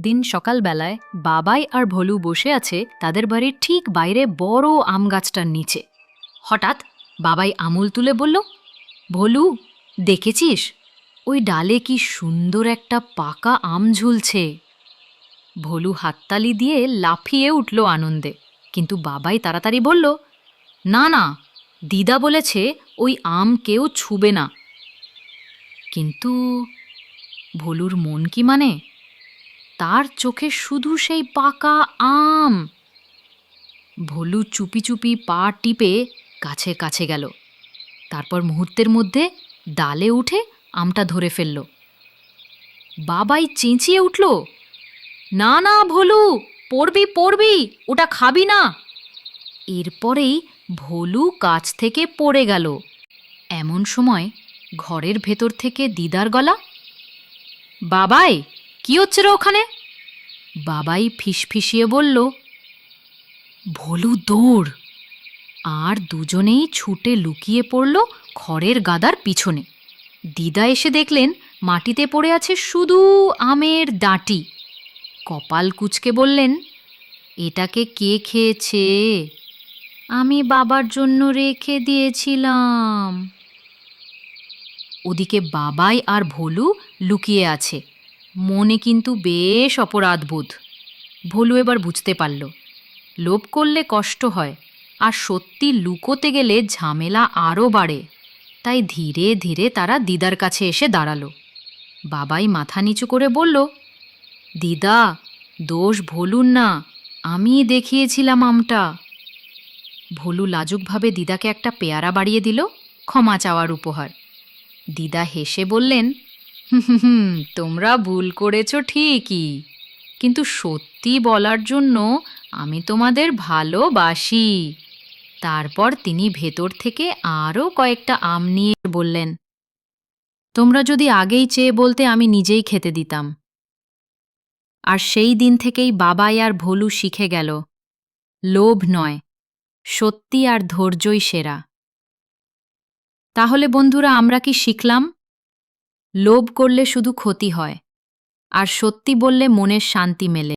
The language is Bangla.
একদিন সকালবেলায় বাবাই আর ভলু বসে আছে তাদের বাড়ির ঠিক বাইরে বড় আম গাছটার নিচে। হঠাৎ বাবাই আমুল তুলে বলল, ভলু, দেখেছিস? ওই ডালে কি সুন্দর একটা পাকা আম ঝুলছে। ভলু হাততালি দিয়ে লাফিয়ে উঠল আনন্দে, কিন্তু বাবাই তাড়াতাড়ি বলল, না না, দিদা বলেছে ওই আম কেউ ছুবে না। কিন্তু ভলুর মন কি মানে? তার চোখে শুধু সেই পাকা আম। ভলু চুপি চুপি পা টিপে কাছে কাছে গেল। তারপর মুহূর্তের মধ্যে ডালে উঠে আমটা ধরে ফেলল। বাবাই চেঁচিয়ে উঠল, না না, ভলু, পড়বি পড়বি, ওটা খাবি না। এরপরেই ভলু কাছ থেকে পড়ে গেল। এমন সময় ঘরের ভেতর থেকে দিদার গলা, বাবাই কি হচ্ছে রে ওখানে? বাবাই ফিসফিসিয়ে বলল, ভলু দৌড়। আর দুজনেই ছুটে লুকিয়ে পড়ল খড়ের গাদার পিছনে। দিদা এসে দেখলেন মাটিতে পড়ে আছে শুধু আমের ডাঁটি। কপাল কুচকে বললেন, এটাকে কে খেয়েছে? আমি বাবার জন্য রেখে দিয়েছিলাম। ওদিকে বাবাই আর ভলু লুকিয়ে আছে। মনে কিন্তু বেশ অপরাধ অপরাধবোধ। ভলু এবার বুঝতে পারল, লোভ করলে কষ্ট হয়, আর সত্যি লুকোতে গেলে ঝামেলা আরও বাড়ে। তাই ধীরে ধীরে তারা দিদার কাছে এসে দাঁড়াল। বাবাই মাথা নিচু করে বলল, দিদা, দোষ ভলুন না, আমি দেখিয়েছিলাম আমটা। ভলু লাজুকভাবে দিদাকে একটা পেয়ারা বাড়িয়ে দিল, ক্ষমা চাওয়ার উপহার। দিদা হেসে বললেন হুম, তোমরা ভুল করেছ ঠিকই। কিন্তু সত্যি বলার জন্য আমি তোমাদের ভালোবাসি। তারপর তিনি ভেতর থেকে আরও কয়েকটা আম নিয়ে বললেন, তোমরা যদি আগেই চেয়ে বলতে আমি নিজেই খেতে দিতাম। আর সেই দিন থেকেই বাবাই আর ভলু শিখে গেল, লোভ নয়, সত্যি আর ধৈর্যই সেরা। তাহলে বন্ধুরা, আমরা কি শিখলাম? লোভ করলে শুধু ক্ষতি হয় আর সত্যি বললে মনের শান্তি মেলে।